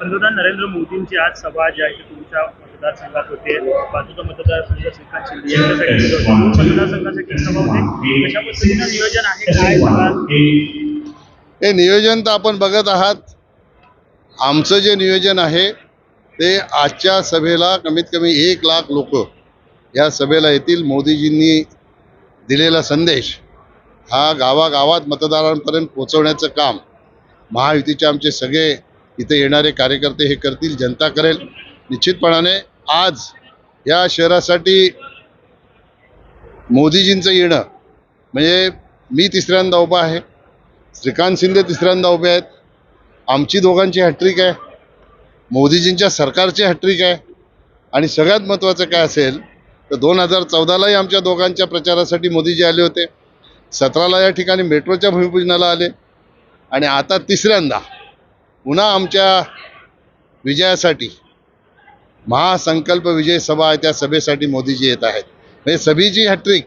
पंतप्रधान नरेंद्र मोदींची आज सभा जी आहे तुमच्या मतदारसंघात होते. बाजूचा मतदारसंघ श्रीकांत शिंदे यांच्यासाठी. मतदारसंघासाठी सभा होते. कशा पद्धतीनं नियोजन आहे? काय हे नियोजन तर आपण बघत आहात. आमचं जे नियोजन आहे ते आजच्या सभेला कमीत कमी एक लाख लोक या सभेला येतील. मोदीजींनी दिलेला संदेश हा गावागावात मतदारांपर्यंत पोहोचवण्याचं काम महायुतीचे आमचे सगळे इथे येणारे कार्यकर्ते हे करतील जनता करेल. निश्चितपणाने आज या शहरासाठी मोदीजींचं येणं म्हणजे मी तिसऱ्यांदा उभा आहे श्रीकांत शिंदे तिसऱ्यांदा उभे आहेत आमची दोघांची हॅट्रिक आहे मोदीजींच्या सरकारची हॅट्रिक आहे आणि सगळ्यात महत्त्वाचं काय असेल तर दोन हजार चौदालाही आमच्या दोघांच्या प्रचारासाठी मोदीजी आले होते. सतराला या ठिकाणी मेट्रोच्या भूमिपूजनाला आले. आणि आता तिसऱ्यांदा पुन्हा आमच्या विजयासाठी महासंकल्प विजय सभा आहे त्या सभेसाठी मोदीजी येत आहेत. म्हणजे सभेची हॅट्रिक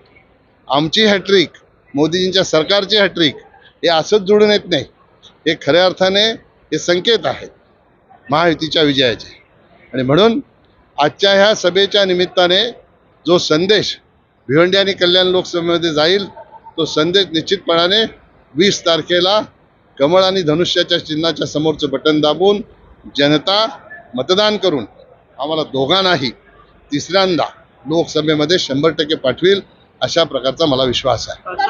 आमची हॅट्रिक मोदीजींच्या सरकारची हॅट्रिक हे असंच जुळून येत नाही. हे खऱ्या अर्थाने हे संकेत आहेत महायुतीच्या विजयाचे. आणि म्हणून आजच्या ह्या सभेच्या निमित्ताने जो संदेश भिवंडी आणि कल्याण लोकसभेमध्ये जाईल तो संदेश निश्चितपणाने वीस तारखेला कमळ आणि धनुष्याच्या चिन्हाच्या समोरचं बटन दाबून जनता मतदान करून आम्हाला दोघांनाही तिसऱ्यांदा लोकसभेमध्ये शंभर टक्के पाठवील अशा प्रकारचा मला विश्वास आहे. म्हणजे?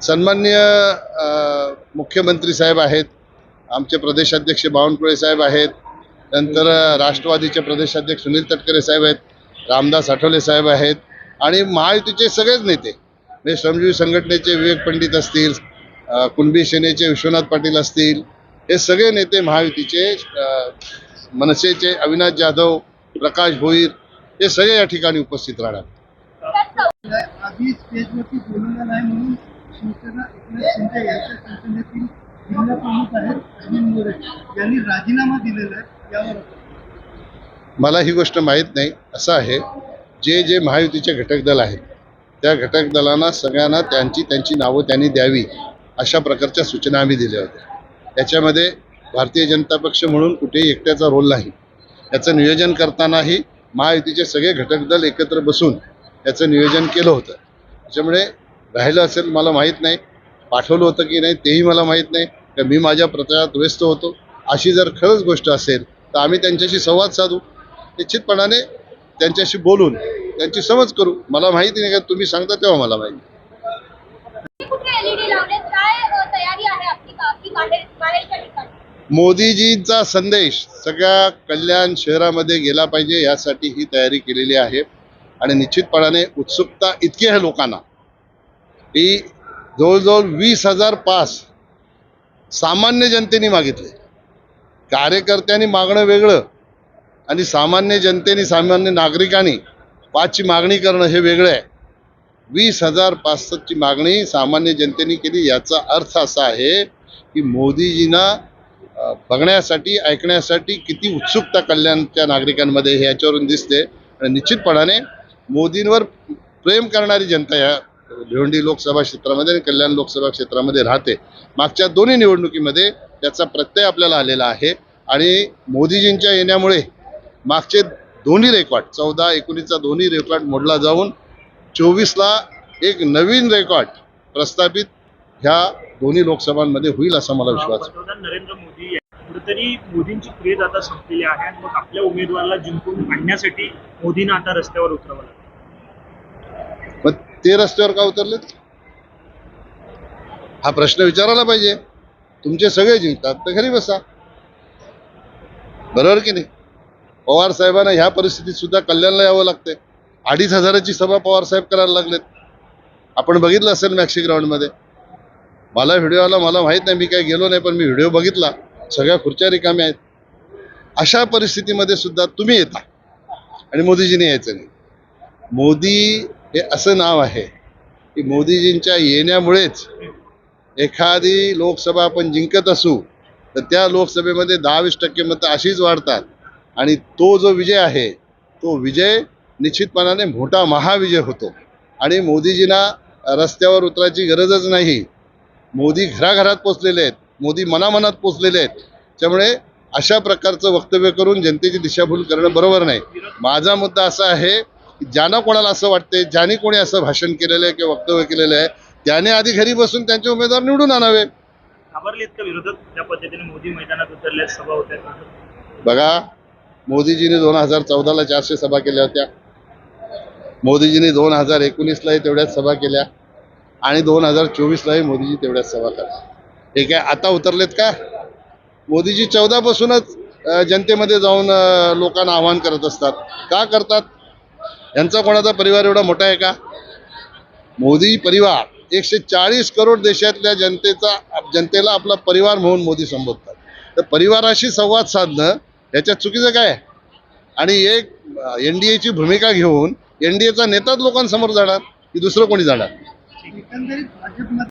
सन्माननीय अ, मुख्यमंत्री साहेब आहेत आमचे प्रदेशाध्यक्ष बावनकुळे साहेब आहेत नंतर राष्ट्रवादीचे प्रदेशाध्यक्ष सुनील तटकरे साहेब आहेत रामदास आठवले साहेब आहेत आणि महायुतीचे सगळेच नेते म्हणजे श्रमजीवी संघटनेचे विवेक पंडित असतील कुणबी सेनेचे विश्वनाथ पाटील असतील हे सगळे नेते महायुतीचे मनसेचे अविनाश जाधव प्रकाश भोईर हे सगळे या ठिकाणी उपस्थित राहणार. मला ही गोष्ट माहीत नाही असं आहे जे जे महायुतीचे घटक दल आहेत त्या घटक दलांना सगळ्यांना त्यांची त्यांची नावं त्यांनी द्यावी अशा प्रकारच्या सूचना आम्ही दिल्या होत्या. याच्यामध्ये भारतीय जनता पक्ष म्हणून कुठेही एकट्याचा रोल नाही. याचं नियोजन करतानाही महायुतीचे सगळे घटक दल एकत्र बसून याचं नियोजन केलं होतं. त्याच्यामुळे राहिलं असेल मला माहीत नाही पाठवलं होतं की नाही तेही मला माहीत नाही का मी माझ्या प्रचारात व्यस्त होतो. अशी जर खरंच गोष्ट असेल तर आम्ही त्यांच्याशी संवाद साधू. निश्चितपणाने त्यांच्याशी बोलून त्यांची समज करू. मला माहिती नाही का तुम्ही सांगता तेव्हा मला माहिती. मोदीजींचा संदेश सगळ्या कल्याण शहरामध्ये गेला पाहिजे यासाठी ही तयारी केलेली आहे. आणि निश्चितपणाने उत्सुकता इतकी आहे लोकांना की जवळजवळ वीस हजार पास सामान्य जनतेने मागितले. कार्यकर्त्यांनी मागणं वेगळं आणि सामान्य जनतेने सामान्य नागरिकांनी पाचची मागणी करणं हे वेगळं आहे. वीस हजार पासष्टची मागणी सामान्य जनतेने केली. याचा अर्थ असा आहे की मोदीजींना बघण्यासाठी ऐकण्यासाठी किती उत्सुकता कल्याणच्या नागरिकांमध्ये हे याच्यावरून दिसते. आणि निश्चितपणाने मोदींवर प्रेम करणारी जनता या भिवंडी लोकसभा क्षेत्रामध्ये आणि कल्याण लोकसभा क्षेत्रामध्ये राहते. मागच्या दोन्ही निवडणुकीमध्ये त्याचा प्रत्यय आपल्याला आलेला आहे. आणि मोदीजींच्या येण्यामुळे मागचे दोन्ही रेकॉर्ड चौदा एकोणीसचा दोन्ही रेकॉर्ड मोडला जाऊन चोवीसला एक नवीन रेकॉर्ड प्रस्थापित ह्या दोन्ही लोकसभांमध्ये होईल असा मला विश्वास नरेंद्र मोदी. कुठेतरी मोदींची प्रिय आता संपलेली आहे आणि मग आपल्या उमेदवाराला जिंकून आणण्यासाठी मोदींना आता रस्त्यावर उतरावं मग ते रस्त्यावर का उतरले हा प्रश्न विचारायला पाहिजे. तुमचे सगळे जिंकतात तर घरी बसा. बरोबर की नाही? पवार साहेबांना ह्या परिस्थितीत सुद्धा कल्याणला यावं लागते अडीच हजाराची सभा पवार साहेब करायला लागलेत. आपण बघितलं असेल मॅक्सी ग्राउंडमध्ये. मला व्हिडिओ आला मला माहीत नाही मी काही गेलो नाही पण मी व्हिडिओ बघितला. सगळ्या खुर्च्या रिकाम्या आहेत. अशा परिस्थितीमध्ये सुद्धा तुम्ही येता. आणि मोदीजीने यायचं नाही. मोदी हे असं नाव आहे की मोदीजींच्या येण्यामुळेच एखादी लोकसभा आपण जिंकत असू तर त्या लोकसभेमध्ये दहा वीस टक्के मतं अशीच वाढतात. आणि तो जो विजय आहे तो विजय निश्चितपणाने मोठा महाविजय होतो. आणि मोदीजींना रस्त्यावर उतरायची गरजच नाही. मोदी घराघरात पोचलेले आहेत मोदी मनामनात पोचलेले आहेत. त्यामुळे अशा प्रकारचं वक्तव्य करून जनतेची दिशाभूल करणं बरोबर नाही. माझा मुद्दा असा आहे की ज्यांना कोणाला असं वाटते ज्याने कोणी असं भाषण केलेलं आहे किंवा वक्तव्य केलेलं आहे त्याने आधी घरी बसून त्यांचे उमेदवार निवडून आणावे. विरोधक? ज्या पद्धतीने मोदी मैदानात उतरले सभा होत्या बघा मोदीजीने दोन हजार चौदाला चारशे सभा केल्या होत्या. मोदीजींनी दोन हजार एकोणीसलाही तेवढ्याच सभा केल्या. आणि दोन हजार चोवीसलाही मोदीजी तेवढ्याच सभा करा हे काय आता उतरलेत का? मोदीजी चौदापासूनच जनतेमध्ये जाऊन लोकांना आवाहन करत असतात. का करतात? यांचा कोणाचा परिवार एवढा मोठा आहे का? मोदी परिवार एकशे चाळीस करोड देशातल्या जनतेचा जनतेला आपला परिवार म्हणून मोदी संबोधतात. तर परिवाराशी संवाद साधणं याच्यात चुकीचं काय आणि एक एन डी एची भूमिका घेऊन एन डी एचा नेताच लोकांसमोर जाणार की दुसरं कोणी जाणार?